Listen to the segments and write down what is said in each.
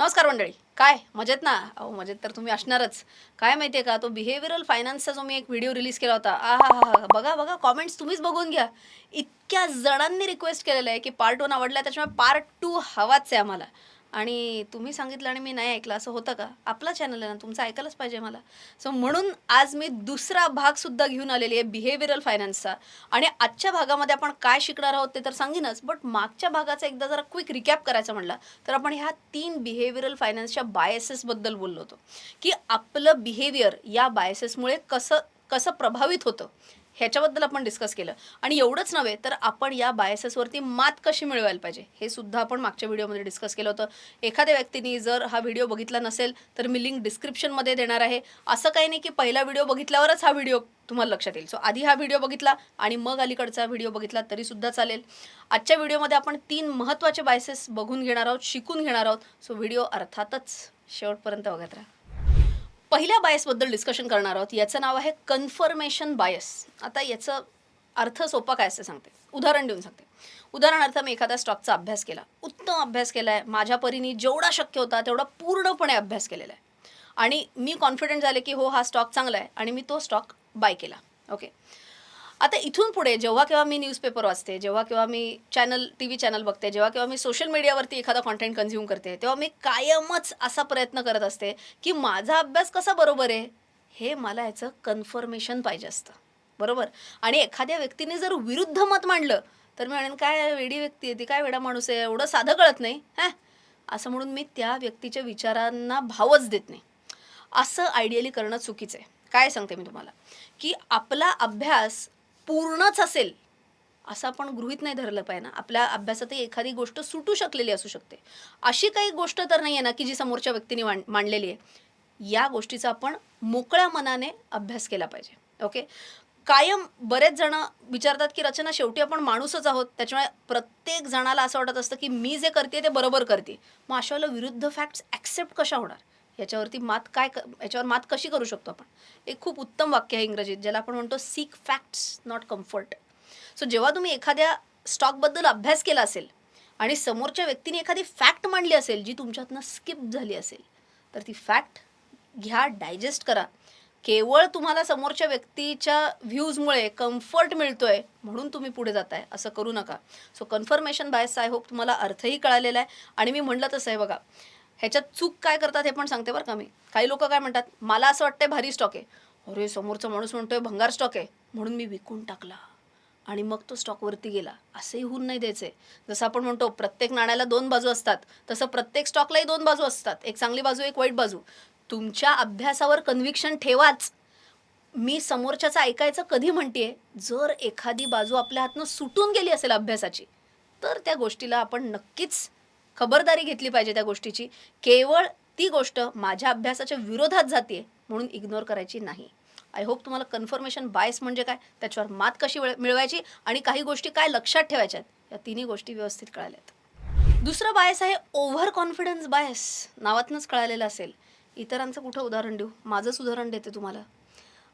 नमस्कार मंडळी. काय? मजेत ना? अहो मजेत तर तुम्ही असणारच. काय माहितीये का? तो बिहेवियरल फायनान्सचा जो मी एक व्हिडिओ रिलीज केला होता आ हा हा हा बघा बघा कॉमेंट्स तुम्हीच बघून घ्या. इतक्या जणांनी रिक्वेस्ट केलेलं आहे की पार्ट वन आवडला त्याच्यामुळे पार्ट टू हवाच आहे आम्हाला. आणि तुम्ही सांगितलं आणि मी नाही ऐकलं असं होतं का? आपला चॅनल आहे ना तुमचं ऐकायलाच पाहिजे मला. सो म्हणून आज मी दुसरा भाग सुद्धा घेऊन आलेली आहे बिहेवियरल फायनान्सचा आणि आजच्या भागामध्ये आपण काय शिकणार आहोत ते तर सांगीनच बट मागच्या भागाचा एकदा जरा क्विक रिकॅप करायचं म्हणलं तर आपण ह्या तीन बिहेवियरल फायनान्सच्या बायसेसबद्दल बोललो होतो. की आपलं बिहेवियर या बायसेसमुळे कसं कसं प्रभावित होतं. ह्याच्याबद्दल आपण डिस्कस केलं. आणि एवढंच नव्हे तर आपण या बायसेसवरती मात कशी मिळवायला पाहिजे? हे सुद्धा आपण मागच्या व्हिडिओमध्ये डिस्कस केलं होतं. एखाद्या व्यक्तीने जर हा व्हिडिओ बघितला नसेल तर मी लिंक डिस्क्रिप्शनमध्ये देणार आहे. असं काही नाही की पहिला व्हिडिओ बघितल्यावरच हा व्हिडिओ तुम्हाला लक्षात येईल. सो आधी हा व्हिडिओ बघितला आणि मग अलीकडचा व्हिडिओ बघितला तरीसुद्धा चालेल. आजच्या व्हिडिओमध्ये आपण तीन महत्त्वाचे बायसेस बघून घेणार आहोत शिकून घेणार आहोत. सो व्हिडिओ अर्थातच शेवटपर्यंत बघत राहा. पहिल्या बायसबद्दल डिस्कशन करणार आहोत. याचं नाव आहे कन्फर्मेशन बायस आता याचं अर्थ सोपा काय असं सांगते. उदाहरण देऊन सांगते. उदाहरणार्थ मी एखाद्या स्टॉकचा अभ्यास केला. उत्तम अभ्यास केला आहे माझ्या परीने जेवढा शक्य होता तेवढा पूर्णपणे अभ्यास केलेला आहे. आणि मी कॉन्फिडंट झाले की हो हा स्टॉक चांगला आहे. आणि मी तो स्टॉक बाय केला. ओके आता इथून पुढे जेव्हा केव्हा मी न्यूजपेपर वाचते जेव्हा केव्हा मी चॅनल टी व्ही चॅनल बघते जेव्हा केव्हा मी सोशल मीडियावरती एखादा कॉन्टेंट कन्झ्युम करते तेव्हा मी कायमच असा प्रयत्न करत असते की माझा अभ्यास कसा बरोबर आहे हे मला याचं कन्फर्मेशन पाहिजे असतं. बरोबर? आणि एखाद्या व्यक्तीने जर विरुद्ध मत मांडलं तर मी म्हणेन काय वेडी व्यक्ती आहे ती काय वेडा माणूस आहे एवढं साधं कळत नाही हॅ? असं म्हणून मी त्या व्यक्तीच्या विचारांना भावच देत नाही. असं आयडियली करणं चुकीचं आहे. काय सांगते मी तुम्हाला? की आपला अभ्यास पूर्णच असेल असं आपण गृहित नाही धरलं पाहिजे ना. आपल्या अभ्यासातही एखादी गोष्ट सुटू शकलेली असू शकते. अशी काही गोष्ट तर नाही आहे ना की जी समोरच्या व्यक्तीने मांडलेली आहे. या गोष्टीचा आपण मोकळ्या मनाने अभ्यास केला पाहिजे. ओके? कायम बरेच जण विचारतात की रचना शेवटी आपण माणूसच आहोत. त्याच्यामुळे प्रत्येक जणाला असं वाटत असतं की मी जे करते ते बरोबर करते. मग अशा विरुद्ध फॅक्ट्स ॲक्सेप्ट कशा होणार? याच्यावरती मात काय याच्यावर मात कशी करू शकतो आपण? एक खूप उत्तम वाक्य आहे इंग्रजीत ज्याला आपण म्हणतो seek facts not comfort so जेव्हा तुम्ही एखाद्या स्टॉकबद्दल अभ्यास केला असेल आणि समोरच्या व्यक्तीने एखादी फॅक्ट मांडली असेल जी तुमच्यातनं स्किप झाली असेल तर ती फॅक्ट घ्या डायजेस्ट करा. केवळ तुम्हाला समोरच्या व्यक्तीच्या व्ह्यूजमुळे कम्फर्ट मिळतोय म्हणून तुम्ही पुढे जाताय असं करू नका. So confirmation bias I hope तुम्हाला अर्थही कळालेला आहे. आणि मी म्हणलं तसं आहे बघा ह्याच्यात चूक काय करतात हे पण सांगते बरं का मी. काही लोक काय म्हणतात मला असं वाटतंय भारी स्टॉक आहे. अरे समोरचा माणूस म्हणतोय भंगार स्टॉक आहे. म्हणून मी विकून टाकला. आणि मग तो स्टॉकवरती गेला. असंही होऊन नाही द्यायचे जसं आपण म्हणतो प्रत्येक नाण्याला दोन बाजू असतात. तसं प्रत्येक स्टॉकलाही दोन बाजू असतात. एक चांगली बाजू एक वाईट बाजू. तुमच्या अभ्यासावर कन्व्हिक्शन ठेवाच. मी समोरच्याचं ऐकायचं कधी म्हणतेय जर एखादी बाजू आपल्या हातनं सुटून गेली असेल अभ्यासाची तर त्या गोष्टीला आपण नक्कीच खबरदारी घेतली पाहिजे त्या गोष्टीची. केवळ ती गोष्ट माझ्या अभ्यासाच्या विरोधात जाते म्हणून इग्नोर करायची नाही. आय होप तुम्हाला कन्फर्मेशन बायस म्हणजे काय? त्याच्यावर मात कशी मिळवायची आणि काही गोष्टी काय लक्षात ठेवायच्या आहेत? या तिन्ही गोष्टी व्यवस्थित कळाल्यात. दुसरं बायस आहे ओव्हर कॉन्फिडन्स बायस नावातनंच कळालेलं असेल. इतरांचं कुठं उदाहरण देऊ? माझंच उदाहरण देते तुम्हाला.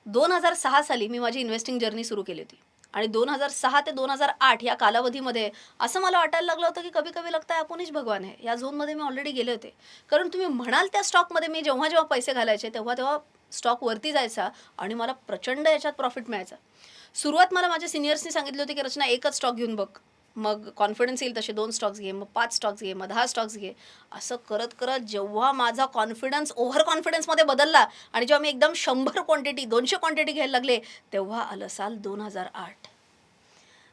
दोन हजार सहा साली मी माझी इन्व्हेस्टिंग जर्नी सुरू केली होती. आणि दोन हजार सहा ते दोन हजार आठ या कालावधीमध्ये असं मला वाटायला लागलं होतं की कभी कभी लगता है आपणच भगवान आहे या झोनमध्ये मी ऑलरेडी गेले होते. कारण तुम्ही म्हणाल त्या स्टॉकमध्ये मी जेव्हा जेव्हा पैसे घालायचे तेव्हा तेव्हा स्टॉक वरती जायचा आणि मला प्रचंड याच्यात प्रॉफिट मिळायचा. सुरुवात मला माझ्या सिनियर्सनी सांगितली होती की रचना एकच स्टॉक घेऊन बघ. मग कॉन्फिडन्स येईल तसे दोन स्टॉक्स घे मग पाच स्टॉक्स घे मग दहा स्टॉक्स घे. असं करत करत जेव्हा माझा कॉन्फिडन्स ओव्हर कॉन्फिडन्समध्ये बदलला आणि जेव्हा मी एकदम शंभर क्वांटिटी दोनशे क्वांटिटी घ्यायला लागले तेव्हा आलं साल दोन हजार आठ.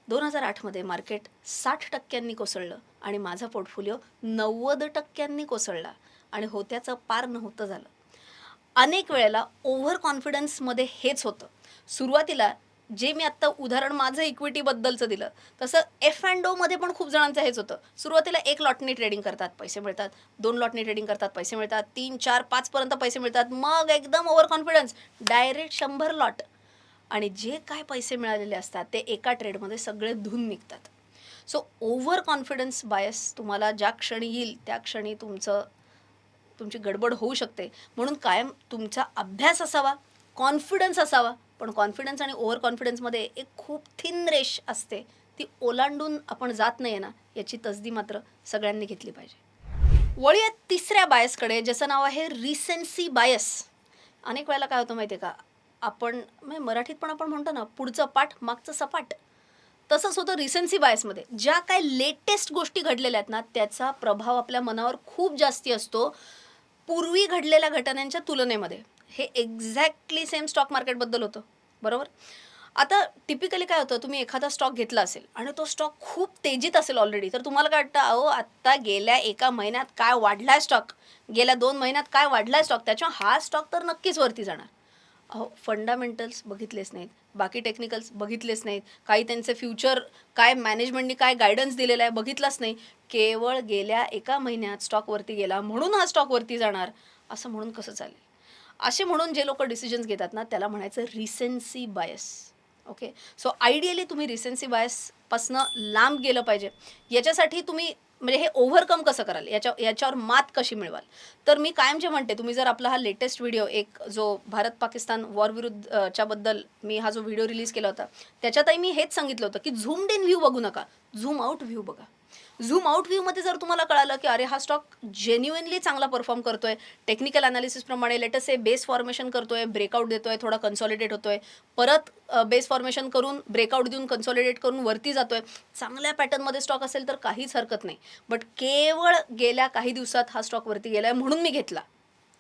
दोन हजार आठमध्ये मार्केट साठ टक्क्यांनी कोसळलं आणि माझा पोर्टफोलिओ नव्वद टक्क्यांनी कोसळला आणि होत्याचं पार नव्हतं झालं. अनेक वेळेला ओव्हर कॉन्फिडन्समध्ये हेच होतं. सुरुवातीला जे मी आत्ता उदाहरण माझं इक्विटीबद्दलचं दिलं तसं एफ अँड ओमध्ये पण खूप जणांचं हेच होतं. सुरुवातीला एक लॉटनी ट्रेडिंग करतात पैसे मिळतात. दोन लॉटनी ट्रेडिंग करतात पैसे मिळतात. तीन चार पाचपर्यंत पैसे मिळतात. मग एकदम ओव्हर कॉन्फिडन्स डायरेक्ट शंभर लॉट आणि जे काय पैसे मिळालेले असतात ते एका ट्रेडमध्ये सगळे धुवून निघतात. सो ओव्हर कॉन्फिडन्स बायस तुम्हाला ज्या क्षणी येईल त्या क्षणी तुमचं तुमची गडबड होऊ शकते. म्हणून कायम तुमचा अभ्यास असावा कॉन्फिडन्स असावा. पण कॉन्फिडन्स आणि ओव्हर कॉन्फिडन्समध्ये एक खूप थिन रेष असते. ती ओलांडून आपण जात नाही ना याची तसदी मात्र सगळ्यांनी घेतली पाहिजे. वळूया तिसऱ्या बायसकडे ज्याचं नाव आहे रिसेन्सी बायस अनेक वेळेला काय होतं माहिती आहे का? आपण म्हणजे मराठीत पण आपण म्हणतो ना पुढचं पाठ मागचं सपाट. तसंच होतं रिसेन्सी बायसमध्ये ज्या काय लेटेस्ट गोष्टी घडलेल्या आहेत ना त्याचा प्रभाव आपल्या मनावर खूप जास्ती असतो. पूर्वी घडलेल्या घटनांच्या तुलनेमध्ये. हे एक्झॅक्टली सेम स्टॉक मार्केटबद्दल होतं. बरोबर? आता टिपिकली काय होतं तुम्ही एखादा स्टॉक घेतला असेल आणि तो स्टॉक खूप तेजीत असेल ऑलरेडी तर तुम्हाला काय वाटतं अहो आत्ता गेल्या एका महिन्यात काय वाढलाय स्टॉक गेल्या दोन महिन्यात काय वाढलाय स्टॉक त्याच्या हा स्टॉक तर नक्कीच वरती जाणार. अहो फंडामेंटल्स बघितलेच नाहीत. बाकी टेक्निकल्स बघितलेच नाहीत. काही त्यांचे फ्युचर काय मॅनेजमेंटनी काय गायडन्स दिलेलं आहे बघितलंच नाही. केवळ गेल्या एका महिन्यात स्टॉकवरती गेला म्हणून हा स्टॉकवरती जाणार असं म्हणून कसं चालेल? असे म्हणून जे लोक डिसिजन्स घेतात ना त्याला म्हणायचं recency bias okay so ideally तुम्ही रिसेन्सी बायसपासनं लांब गेलं पाहिजे. याच्यासाठी तुम्ही म्हणजे हे ओव्हरकम कसं कराल? याच्या याच्यावर मात कशी मिळवाल? तर मी कायम जे म्हणते तुम्ही जर आपला हा लेटेस्ट व्हिडिओ एक जो भारत पाकिस्तान वॉर विरुद्ध च्याबद्दल मी हा जो व्हिडिओ रिलीज केला होता त्याच्यातही मी हेच सांगितलं होतं की झूम इन व्ह्यू बघू नका. झूम आउट व्ह्यू बघा. झूम आउट व्ह्यूमध्ये जर तुम्हाला कळालं की अरे हा स्टॉक जेन्युनली चांगला परफॉर्म करतोय. टेक्निकल अनालिसिसप्रमाणे लेटस ए बेस फॉर्मेशन करतोय ब्रेकआउट देतोय थोडा कन्सॉलिडेट होतोय. परत बेस फॉर्मेशन करून ब्रेकआउट देऊन कन्सॉलिडेट करून वरती जातोय. चांगल्या पॅटर्नमध्ये स्टॉक असेल तर काहीच हरकत नाही. बट केवळ गेल्या काही दिवसात हा स्टॉक वरती गेलाय म्हणून मी घेतला.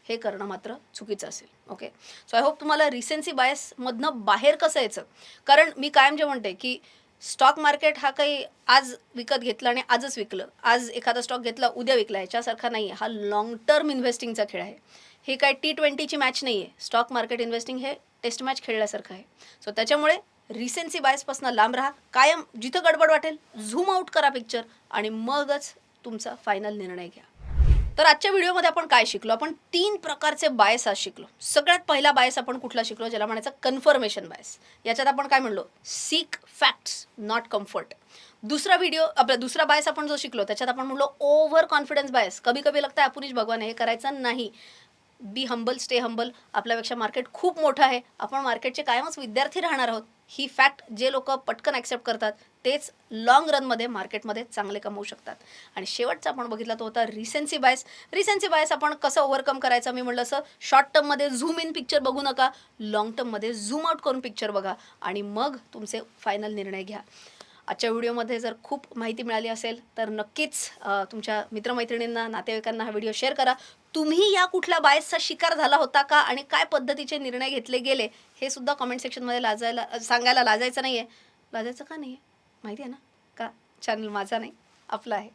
हे करणं मात्र चुकीचं असेल. ओके सो आय होप तुम्हाला रिसेन्सी बायसमधनं बाहेर कसं यायचं? कारण मी कायम जे म्हणते की स्टॉक मार्केट हा काही आज विकत घेतला आणि आजच विकलं. आज एखादा स्टॉक घेतला उद्या विकला ह्याच्यासारखा नाही आहे हा लॉंग टर्म इन्व्हेस्टिंगचा खेळ आहे. हे काय टी ट्वेंटीची मॅच नाही आहे स्टॉक मार्केट इन्व्हेस्टिंग हे टेस्ट मॅच खेळल्यासारखं आहे. सो त्याच्यामुळे रिसेन्सी बायसपासून लांब राहा. कायम जिथं गडबड वाटेल झूम आउट करा पिक्चर आणि मगच तुमचा फायनल निर्णय घ्या. तर आजच्या व्हिडिओमध्ये आपण काय शिकलो? आपण तीन प्रकारचे बायस आज शिकलो. सगळ्यात पहिला बायस आपण कुठला शिकलो? ज्याला म्हणायचं कन्फर्मेशन बायस याच्यात आपण काय म्हणलो? सीक फॅक्ट्स नॉट कम्फर्ट दुसरा व्हिडिओ आपला दुसरा बायस आपण जो शिकलो त्याच्यात आपण म्हणलो ओव्हर कॉन्फिडन्स बायस कभी कभी लगता है आपणच भगवान हे करायचं नाही. बी हंबल स्टे हंबल आपल्यापेक्षा मार्केट खूप मोठं आहे. आपण मार्केटचे कायमच विद्यार्थी राहणार आहोत. ही फॅक्ट जे लोक पटकन ॲक्सेप्ट करतात तेच लॉंग रनमध्ये मार्केटमध्ये चांगले कमवू शकतात. आणि शेवटचा आपण बघितला तो होता रिसेन्सी बायस रिसेन्सी बायस आपण कसं ओव्हरकम करायचं? मी म्हटलं असं शॉर्ट टर्ममध्ये झूम इन पिक्चर बघू नका. लॉंग टर्ममध्ये झूम आउट करून पिक्चर बघा. आणि मग तुमचे फायनल निर्णय घ्या. आजच्या व्हिडिओमध्ये जर खूप माहिती मिळाली असेल तर नक्कीच तुमच्या मित्रमैत्रिणींना नातेवाईकांना हा व्हिडिओ शेअर करा. तुम्ही या कुठल्या बायसचा शिकार झाला होता का आणि काय पद्धतीचे निर्णय घेतले गेले हे सुद्धा कमेंट सेक्शनमध्ये लाजायला सांगायला लाजायचं नाही आहे लाजायचं का नाही आहे माहिती आहे ना? का? चॅनल माझा नाही आपला आहे.